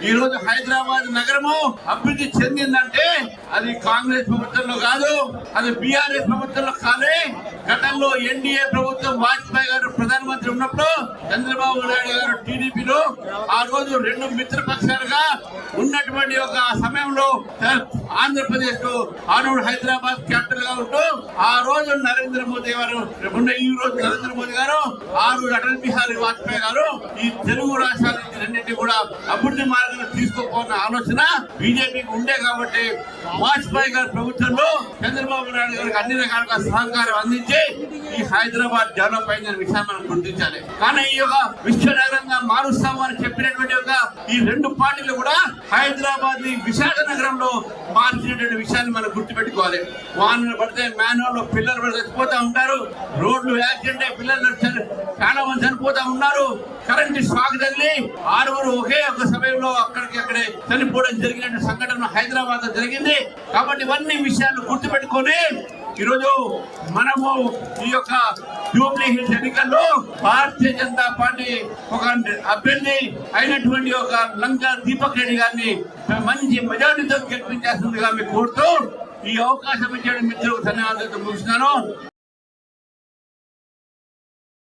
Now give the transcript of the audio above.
ఈ రోజు హైదరాబాద్ నగరము అభివృద్ధి చెందిందంటే అది కాంగ్రెస్ ప్రభుత్వంలో కాదు అది బీఆర్ఎస్ ప్రభుత్వంలో కాలే. గతంలో ఎన్డీఏ ప్రభుత్వం వాజ్పేయి గారు ప్రధానమంత్రి ఉన్నప్పుడు చంద్రబాబు నాయుడు గారు టీడీపీలో ఆ రోజు రెండు మిత్రపక్షాలుగా ఉన్నటువంటి ఒక సమయంలో ఆంధ్రప్రదేశ్లో హైదరాబాద్ క్యాపిటల్గా ఉంటూ ఆ రోజు నరేంద్ర మోదీ గారు ఈ రోజు నరేంద్ర మోదీ గారు ఆ రోజు అటల్ బిహారీ వాజ్పేయి గారు ఈ తెలుగు రాష్ట్రాలు కూడా అభివృద్ధి మార్గంలో తీసుకోపోతున్న ఆలోచన బీజేపీకి ఉండే కాబట్టి వాజ్పేయి గారి ప్రభుత్వంలో చంద్రబాబు నాయుడు గారికి అన్ని రకాలుగా సహకారం అందించి ఈ హైదరాబాద్ డెవలప్ అయిందనే విషయాన్ని మనం గుర్తించాలి. కానీ ఈ యొక్క విశ్వనగరంగా మారుస్తాము అని చెప్పినటువంటి యొక్క ఈ రెండు పార్టీలు కూడా హైదరాబాద్ని విశాఖ నగరంలో మార్చినటువంటి విషయాన్ని మనం గుర్తుపెట్టుకోవాలి. వాహనాలు పడితే మాన్యువల్లో పిల్లలు పడి చచ్చిపోతా ఉంటారు. రోడ్లు యాక్సిడెంట్ అయ్యి పిల్లలు చని- చాలా మంది చనిపోతా ఉన్నారు. కరెంట్ షాక్ తగిలి ఆరుగురు ఒకే ఒక సమయంలో అక్కడికి చనిపోవడం జరిగిన సంఘటన హైదరాబాద్లో జరిగింది. కాబట్టి ఇవన్నీ విషయాలు గుర్తుపెట్టుకొని ఈరోజు మనము ఈ యొక్క జూబ్లీ హిల్స్ ఎన్నికల్లో భారతీయ జనతా పార్టీ ఒక అభ్యర్థి అయినటువంటి ఒక లంకా దీపక్ రెడ్డి గారిని మంచి మెజారిటీతో గెలిపించాల్సిందిగా మీకు కోరుతూ ఈ అవకాశం ఇచ్చిన మిత్రులకు ధన్యవాదాలు ముగిస్తున్నాను